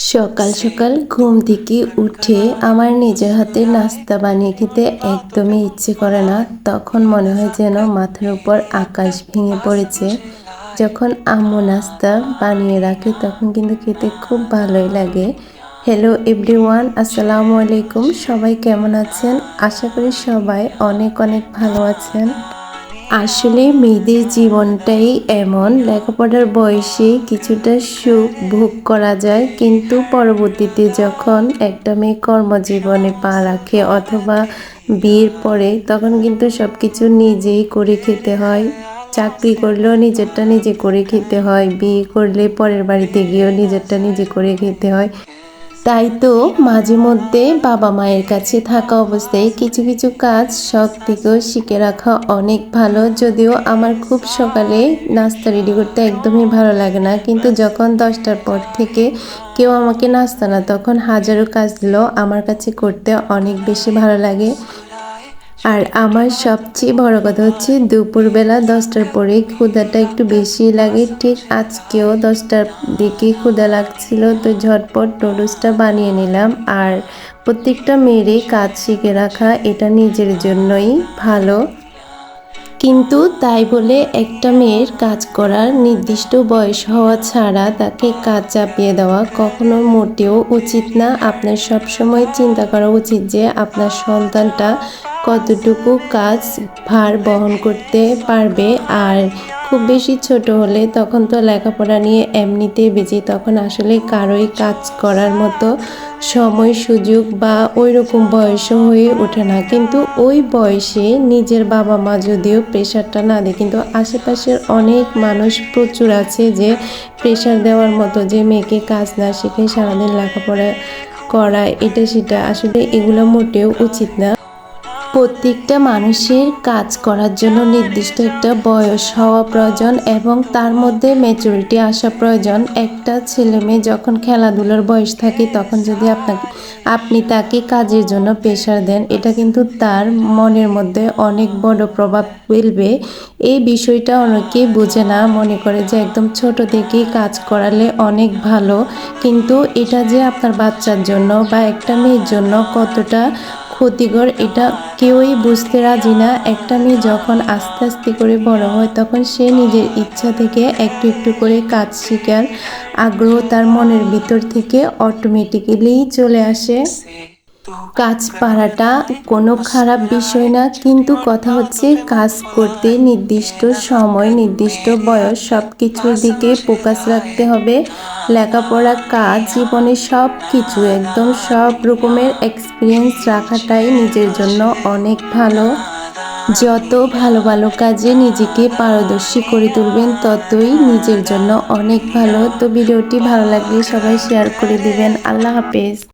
সকাল সকাল ঘুম থেকে উঠে আমার নিজের হাতে নাস্তা বানিয়ে খেতে একদমই ইচ্ছে করে না। তখন মনে হয় যেন মাথার উপর আকাশ ভেঙে পড়েছে। যখন আম্মু নাস্তা বানিয়ে রাখে, তখন কিন্তু খেতে খুব ভালোই লাগে। হ্যালো এভরিওয়ান আসসালামু আলাইকুম। সবাই কেমন আছেন? আশা করি সবাই অনেক অনেক ভালো আছেন। আসলে মেয়েদের জীবনটাই এমন। লেখাপড়ার বয়সে কিছুটা সুখ ভোগ করা যায়, কিন্তু পরবর্তীতে যখন একটা মেয়ে কর্মজীবনে পা রাখে অথবা বিয়ের পরে, তখন কিন্তু সব কিছু নিজেই করে খেতে হয়। চাকরি করলেও নিজেরটা নিজে করে খেতে হয়, বিয়ে করলে পরের বাড়িতে গিয়েও নিজেরটা নিজে করে খেতে হয়। তাই তো মাঝে মধ্যে বাবা মায়ের কাছে থাকা অবস্থায় কিছু কিছু কাজ শখ থেকেও শিখে রাখা অনেক ভালো। যদিও আমার খুব সকালে নাস্তা রেডি করতে একদমই ভালো লাগে না। কিন্তু যখন দশটার পর থেকে কেউ আমাকে নাস্তা না, তখন হাজারো কাজ দিলেও আমার কাছে করতে অনেক বেশি ভালো লাগে। আর আমার সবচেয়ে বড় কথা হচ্ছে দুপুরবেলা দশটার পরে ক্ষুদাটা একটু বেশি লাগে। ঠিক আজকেও দশটার দিকে ক্ষুদা লাগছিল, তো ঝটপট নুডলসটা বানিয়ে নিলাম। আর প্রত্যেকটা মেয়েরই কাজ শিখে রাখা, এটা নিজের জন্যই ভালো। কিন্তু তাই বলে একটা মেয়ের কাজ করার নির্দিষ্ট বয়স হওয়া ছাড়া তাকে কাজ চাপিয়ে দেওয়া কখনো মোটেও উচিত না। আপনার সবসময় চিন্তা করা উচিত যে আপনার সন্তানটা কতটুকু কাজ ভার বহন করতে পারবে আর খুব বেশি ছোট হলে তখন তো লেখাপড়া নিয়ে এমনিতে বেঁচে তখন আসলে কারোই কাজ করার মতো সময়, সুযোগ বা ওই রকম বয়সও হয়ে ওঠে না। কিন্তু ওই বয়সে নিজের বাবা মা যদিও প্রেশারটা না দেয়, কিন্তু আশেপাশের অনেক মানুষ প্রচুর আছে যে প্রেশার দেওয়ার মতো, যে মেয়েকে কাজ না শিখে সারাদিন লেখাপড়া করা এটা সেটা আসলে এগুলো মোটেও উচিত না। প্রত্যেকটা মানুষের কাজ করার জন্য নির্দিষ্ট একটা বয়স হওয়া প্রয়োজন এবং তার মধ্যে ম্যাচুরিটি আসা প্রয়োজন। একটা ছেলে মেয়ে যখন খেলাধুলার বয়স থাকে, তখন যদি আপনাকে, আপনি তাকে কাজের জন্য প্রেশার দেন, এটা কিন্তু তার মনের মধ্যে অনেক বড় প্রভাব ফেলবে। এই বিষয়টা অনেকেই বোঝে না, মনে করে যে একদম ছোট থেকেই কাজ করালে অনেক ভালো। কিন্তু এটা যে আপনার বাচ্চার জন্য বা একটা মেয়ের জন্য কতটা ক্ষতিকর, এটা কেউই বুঝতে রাজি না। একটা মেয়ে যখন আস্তে আস্তে করে বড় হয়, তখন সে নিজের ইচ্ছা থেকে একটু একটু করে কাজ শেখার আগ্রহ তার মনের ভিতর থেকে অটোমেটিক্যালি চলে আসে। কাজ পারাটা কোনো খারাপ বিষয় না, কিন্তু কথা হচ্ছে কাজ করতে নির্দিষ্ট সময়, নির্দিষ্ট বয়স সব কিছুর দিকে ফোকাস রাখতে হবে। লেখাপড়া, কাজ, জীবনে সব কিছু একদম সব রকমের এক্সপিরিয়েন্স রাখাটাই নিজের জন্য অনেক ভালো। যত ভালো ভালো কাজে নিজেকে পারদর্শী করে তুলবেন, ততই নিজের জন্য অনেক ভালো। তো ভিডিওটি ভালো লাগলে সবাই শেয়ার করে দিবেন। আল্লাহ হাফেজ।